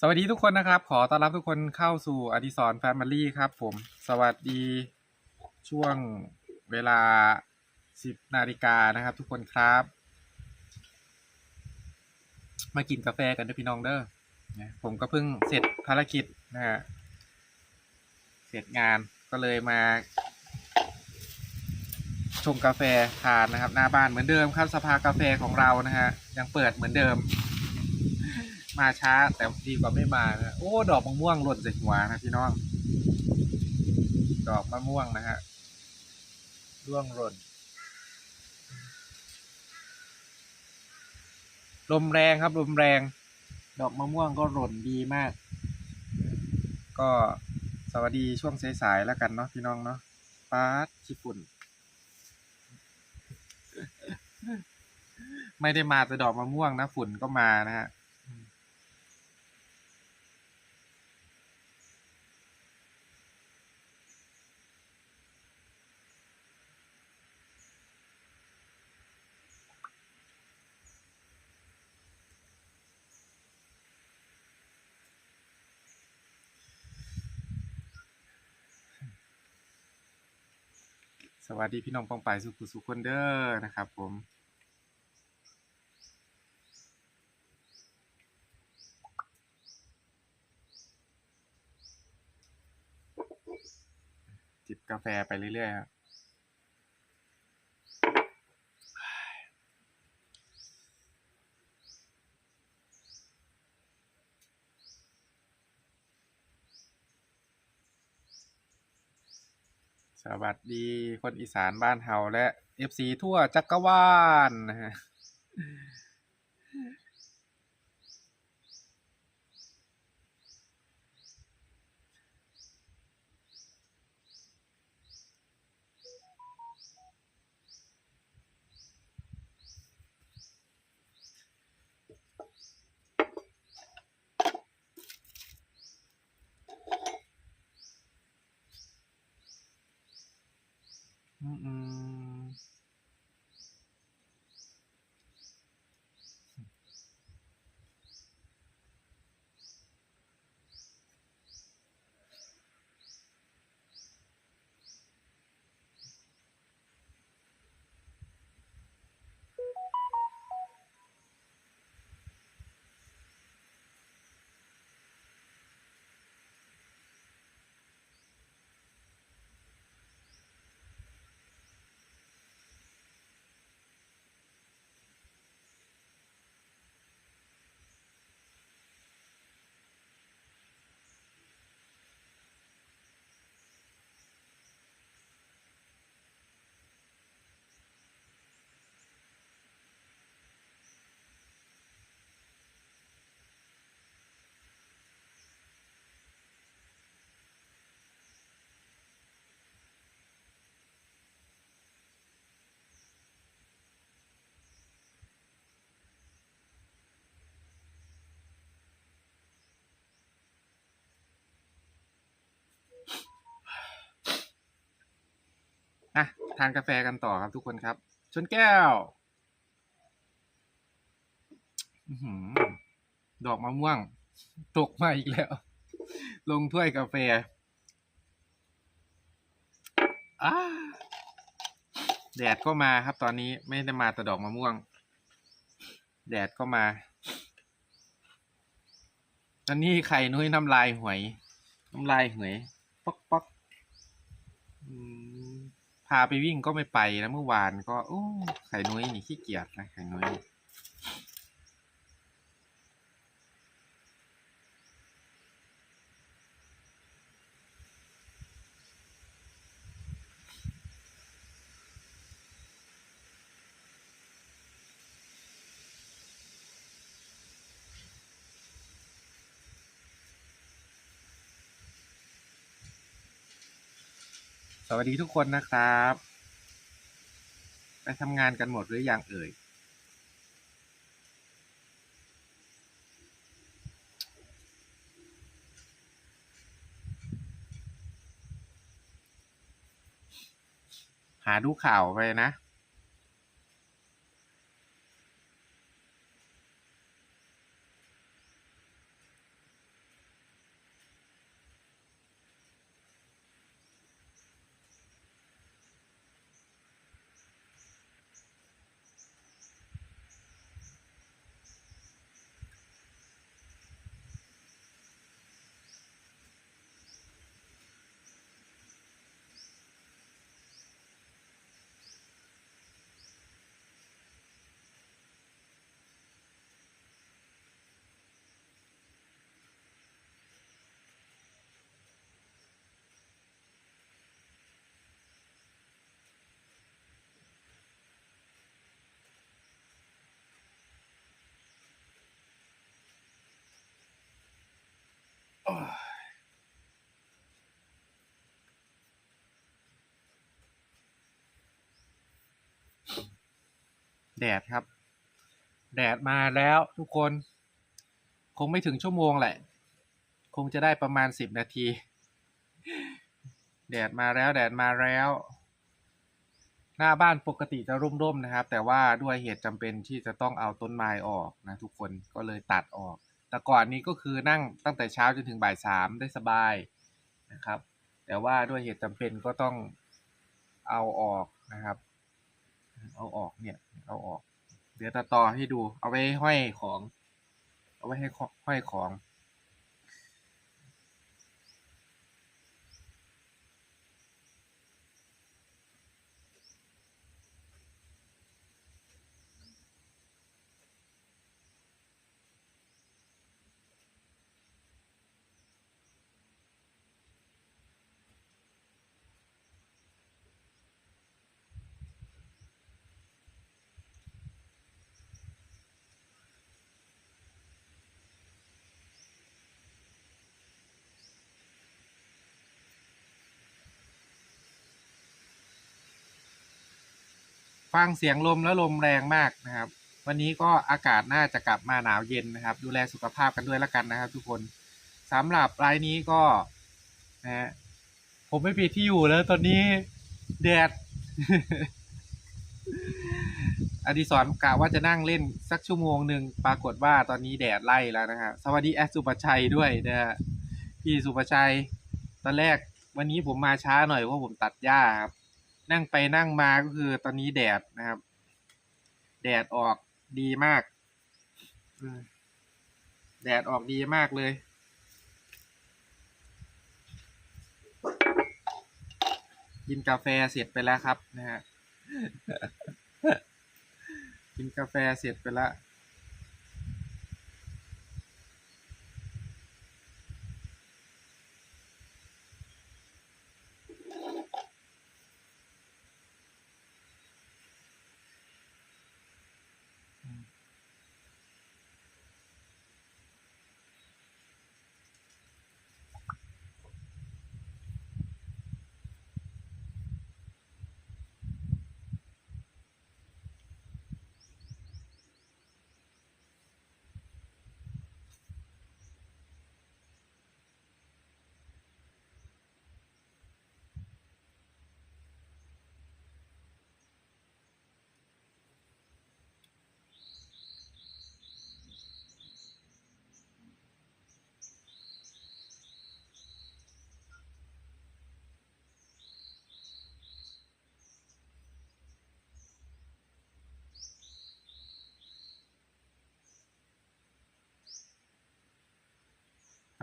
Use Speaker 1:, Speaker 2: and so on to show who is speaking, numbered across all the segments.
Speaker 1: สวัสดีทุกคนนะครับ ขอต้อนรับทุกคนเข้าสู่อดิสรแฟมิลี่ครับ ผมสวัสดีช่วงเวลา 10นาฬิกานะครับ ทุกคนครับ มากินกาแฟกันด้อพี่น้องเด้อนะผมก็เพิ่งเสร็จภารกิจนะฮะเสร็จงานก็เลยมาชงกาแฟทานนะครับ หน้าบ้านเหมือนเดิมครับสภากาแฟของเรานะฮะยังเปิดเหมือนเดิม มาช้าแต่ดีกว่าไม่มานะโอ้ ดอกมะม่วงหล่นใส่หัวนะพี่น้อง ดอกมะม่วงนะฮะร่วงหล่น ลมแรงครับลมแรง ดอกมะม่วงก็หล่นดีมาก ก็สวัสดีช่วงสายๆแล้วกันเนาะพี่น้องเนาะปาร์ตขี้ฝุ่น ไม่ได้มาแต่ดอกมะม่วงนะฝุ่นก็มานะฮะ สวัสดีพี่น้องปองไปายสุขุสุขคนเด้อนะครับผมจิบกาแฟไปเรื่อยๆครับ สวัสดีคนอีสานบ้านเฮาและเอฟซีทั่วจักรวาลนะฮะ ทานกาแฟกันต่อครับทุกคนครับ ชนแก้วอดอกมะม่วง ตกมาอีกแล้ว ลงถ้วยกาแฟแดดก็มาครับตอนนี้ไม่ได้มาแต่ดอกมะม่วง แดดก็มา ตอนนี้ไข่นุ้ยน้ำลายหวย น้ำลายหวย ป๊อกป๊อกอืมาไปวิ่งก็ไม่ไปนะเมื่อวานก็โอ้ไข่นุ้ยนี่ขี้เกียจนะไข่นุ้ย วัสดีทุกคนนะครับ ไปทำงานกันหมดหรือยังเอ่ย หาดูข่าวไปนะ แดดครับ แดดมาแล้วทุกคน คงไม่ถึงชั่วโมงแหละ คงจะได้ประมาณสิบนาที แดดมาแล้วแดดมาแล้ว หน้าบ้านปกติจะร่มๆนะครับ แต่ว่าด้วยเหตุจำเป็นที่จะต้องเอาต้นไม้ออกนะทุกคนก็เลยตัดออก แต่ก่อนนี้ก็คือนั่งตั้งแต่เช้าจนถึงบ่ายสามได้สบายนะครับ แต่ว่าด้วยเหตุจำเป็นก็ต้องเอาออกนะครับ เอาออกเนี่ย เอาออก เดี๋ยวตัดต่อให้ดู เอาไว้ห้อยของ เอาไว้ให้ห้อยของ ฟังเสียงลมแล้วลมแรงมากนะครับ วันนี้ก็อากาศน่าจะกลับมาหนาวเย็นนะครับ ดูแลสุขภาพกันด้วยล้วกันนะครับ ทุกคนสำหรับรายนี้ก็นะผมไม่ปิดที่อยู่แล้วตอนนี้แดดอดิศรกะว่าจะนั่งเล่นสักชั่วโมงหนึ่งปรากฏว่าตอนนี้แดดไล่แล้วนะฮะสวัสดีแอดสุปชัยด้วยนะฮะพี่สุปชัย ตอนแรกวันนี้ผมมาช้าหน่อยเพราะผมตัดหญ้าครับ นั่งไปนั่งมาก็คือตอนนี้แดดนะครับ แดดออกดีมากอืมแดดออกดีมากเลย กินกาแฟเสร็จไปแล้วครับนะฮะ กินกาแฟเสร็จไปแล้ว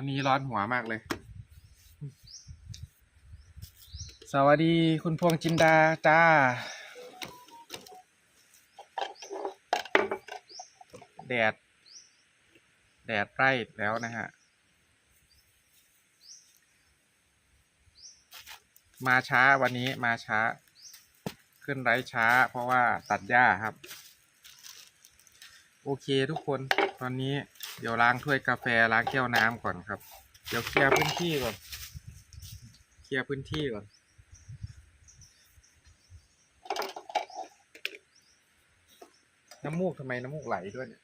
Speaker 1: อนนี้ร้อนหัวมากเลย สวัสดีคุณพวงจินดาจ้า แดด แดดไร่แล้วนะฮะ มาช้าวันนี้มาช้า ขึ้นไร้ช้า เพราะว่าตัดหญ้าครับ โอเคทุกคนตอนนี้ เดี๋ยวล้างถ้วยกาแฟล้างแก้วน้ำก่อนครับ เดี๋ยวเคลียร์พื้นที่ก่อน เคลียร์พื้นที่ก่อน น้ำมูกทำไมน้ำมูกไหลด้วยเนี่ย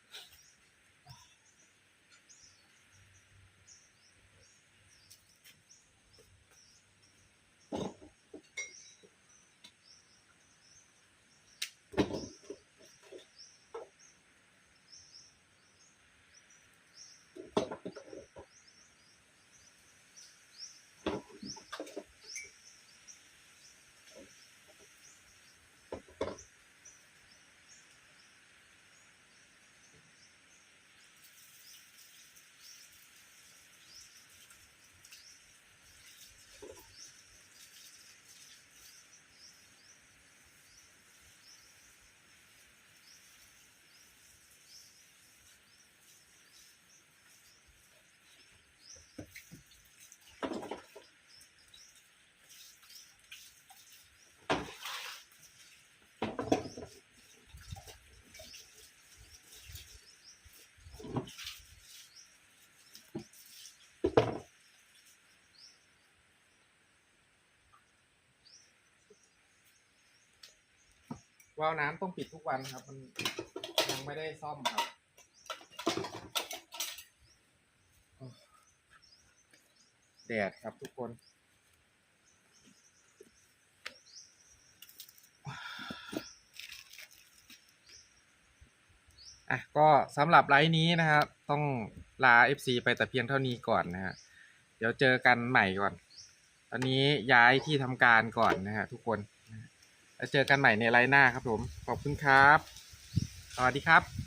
Speaker 1: วาล์วน้ำต้องปิดทุกวันครับ มันยังไม่ได้ซ่อมครับ แดดครับทุกคน อะก็สำหรับไลฟ์นี้นะครับ ต้องลา FC ไปแต่เพียงเท่านี้ก่อนนะฮะ เดี๋ยวเจอกันใหม่ก่อน ตอนนี้ย้ายที่ทำการก่อนนะฮะทุกคน แล้วเจอกันใหม่ในไลน์หน้าครับผม ขอบคุณครับ สวัสดีครับ